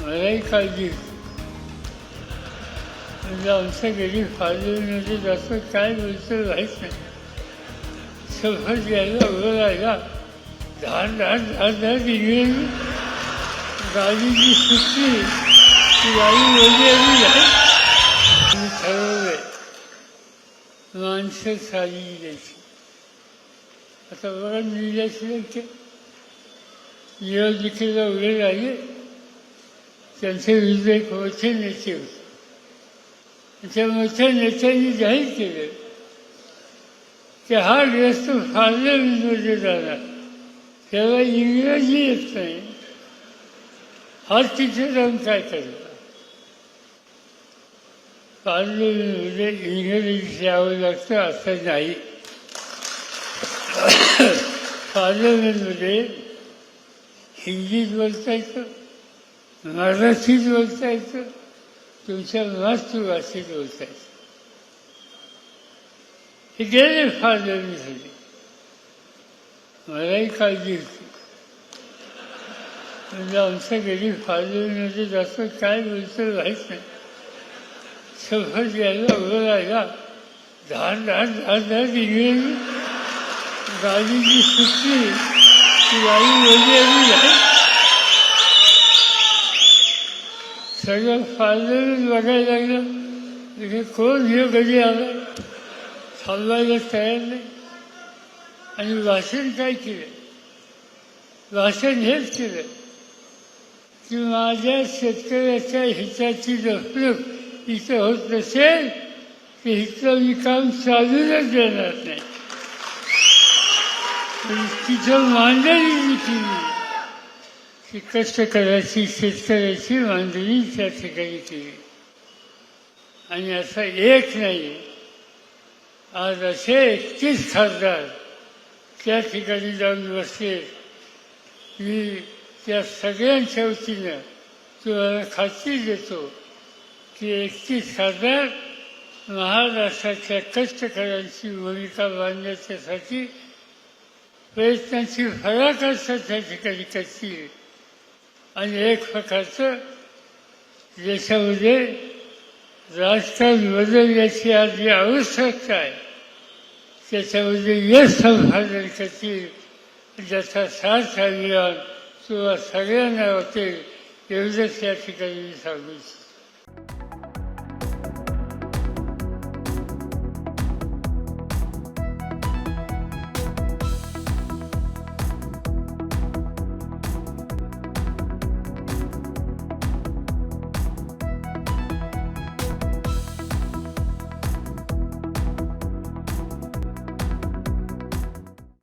मलाही काळजी म्हणजे आमच्या घरी फादरमध्ये म्हणजे जास्त काय बोलतं माहीत नाही. सफर यायला उभं राहिला. धाड धाड धाड धाड इंग्रजी गाडीची सुटली ती गाडी बोलली आली नाही मी ठरवलंय. माणसं साधी द्यायची. आता बघा निल्याशिवाय ते निवडणुकीला उभे राहिले त्यांचे विरुद्ध एक मोठे नेते होते त्या मोठ्या नेत्यांनी जाहीर केले की हा देश तो पार्लमेंटमध्ये जाणार त्याला इंग्रजी येत नाही. हा तिथे जाऊन काय करणार पार्लमेंटमध्ये इंग्रजी यावं लागतं असं नाही. पार्लमेंटमध्ये हिंदीत बोलता येतं मराठीत बोलता येतं तुमच्या मातृभाषेत बोलता येतं हे गेले पार्लमेंटमध्ये मलाही काळजी होती. म्हणजे आमच्या घरी पार्लमेंटमध्ये जास्त काय बोलतं माहीत नाही. सफर यायला उभं राहिला. धाड धाड धाड धाड इंग्रजी. गाडीची सुटली ती गाडी वगैरे आली नाही सगळं पार्लमेंट बघायला लागलं. की कोण हे कधी आलं? थांबवायला तयार नाही. आणि वाचन काय केलं? वाचन हेच केलं की माझ्या शेतकऱ्याच्या हिताची जपणूक इथं होत नसेल की इथलं मी काम चालूनच देणार नाही. तिथं मांडणी मी केली. की कष्टकऱ्याची शेतकऱ्याची मांडणी त्या ठिकाणी केली आणि असं एक नाही आज असे एकतीस खासदार त्या ठिकाणी जाऊन बसले मी त्या सगळ्यांच्या वतीनं तुम्हाला खात्री देतो की एकतीस खासदार महाराष्ट्राच्या कष्टकऱ्यांची भूमिका बांधण्याच्यासाठी प्रयत्नांची फराकाष्ठा त्या ठिकाणी करतील आणि एक प्रकारचं देशामध्ये राजकारण बदलण्याची आज जी आवश्यकता आहे त्याच्यामध्ये यश संपादन करतील. ज्याचा साथ अभियान किंवा सगळ्यांना होते एवढंच या ठिकाणी मी सांगू इच्छितो.